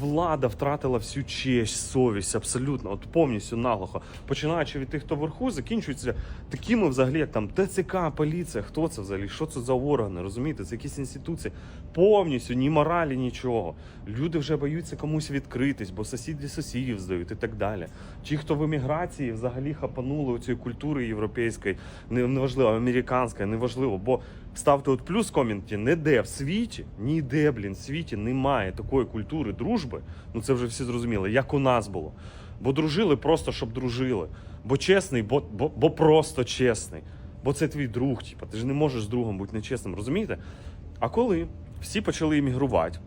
Влада втратила всю честь, совість, абсолютно, от повністю наглухо. Починаючи від тих, хто вверху, закінчується такими, взагалі, як там ТЦК, поліція. Хто це взагалі? Що це за органи? Розумієте? Це якісь інституції. Повністю ні моралі, нічого. Люди вже боються комусь відкритись, бо сусіди сусідів здають і так далі. Ті, хто в еміграції взагалі хапанули у цієї культури європейської, неважливо, американської, неважливо, бо ставте от плюс в коменті, де в світі, ніде, блін, в світі немає такої культури дружби. Ну це вже всі зрозуміли, як у нас було. Бо дружили просто, щоб дружили. Бо чесний, бо, бо, бо просто чесний. Бо це твій друг, типу, ти ж не можеш з другом бути нечесним, розумієте? А коли всі почали іммігрувати,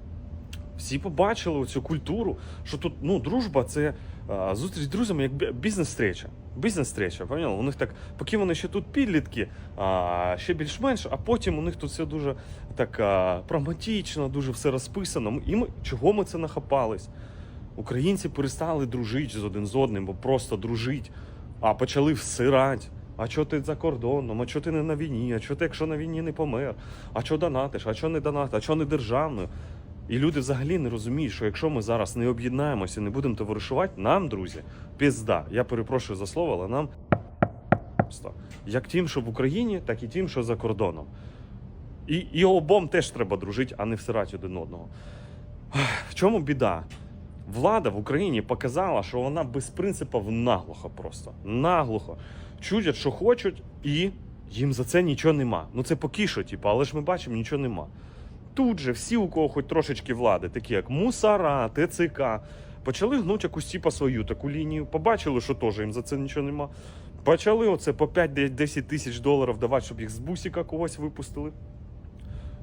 всі побачили цю культуру, що тут ну, дружба це а, зустріч з друзями як бізнес-стреча. Бізнес-стреча, поняли? У них так, поки вони ще тут підлітки, а, ще більш-менш, а потім у них тут все дуже так а, прагматично, дуже все розписано. І ми, чого ми це нахапались? Українці перестали дружити з один з одним, бо просто дружить, а почали всирати. А чого ти за кордоном? А чого ти не на війні? А чого ти, якщо на війні не помер? А чого донатиш? А чого не донатиш? А чого не державною? І люди взагалі не розуміють, що якщо ми зараз не об'єднаємося і не будемо товаришувати, нам, друзі, пізда. Я перепрошую за слово, але нам як тим, що в Україні, так і тим, що за кордоном. І, і обом теж треба дружити, а не всирати один одного. В чому біда? Влада в Україні показала, що вона без принципів наглухо просто. Наглухо. Чудять, що хочуть, і їм за це нічого нема. Ну це поки що, типу, але ж ми бачимо, нічого нема. Тут же всі, у кого хоч трошечки влади, такі як Мусара, ТЦК, почали гнуть якусь типа свою таку лінію. Побачили, що теж їм за це нічого нема. Почали оце по 5-10 тисяч доларів давати, щоб їх з бусіка когось випустили.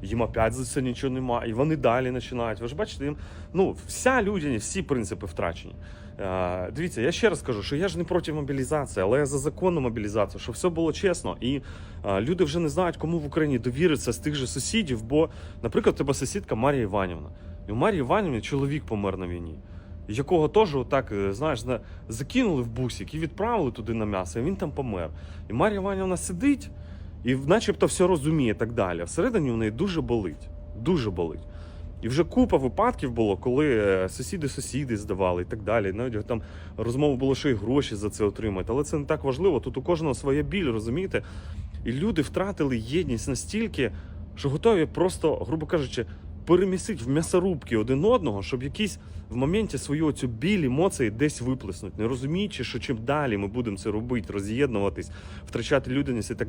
Їм опять за це нічого нема, і вони далі починають. Ви ж бачите, їм ну вся людяність, всі принципи втрачені. Е, дивіться, я ще раз кажу, що я ж не проти мобілізації, але я за законну мобілізацію, щоб все було чесно. І е, люди вже не знають, кому в Україні довіритися з тих же сусідів. Бо, наприклад, у тебе сусідка Марія Іванівна. І у Марії Іванівні чоловік помер на війні. Якого теж отак, е, знаєш, закинули в бусик і відправили туди на м'ясо, і він там помер. І Марія Іванівна сидить і начебто все розуміє так далі. Всередині в неї дуже болить. Дуже болить. І вже купа випадків було, коли е, сусіди сусіди здавали і так далі. Навіть там розмова було, що і гроші за це отримати. Але це не так важливо. Тут у кожного своя біль, розумієте? І люди втратили єдність настільки, що готові просто, грубо кажучи, перемісити в м'ясорубки один одного, щоб якісь в моменті свою цю біль емоції десь виплеснуть, не розуміючи, що чим далі ми будемо це робити, роз'єднуватись, втрачати людяність і так далі.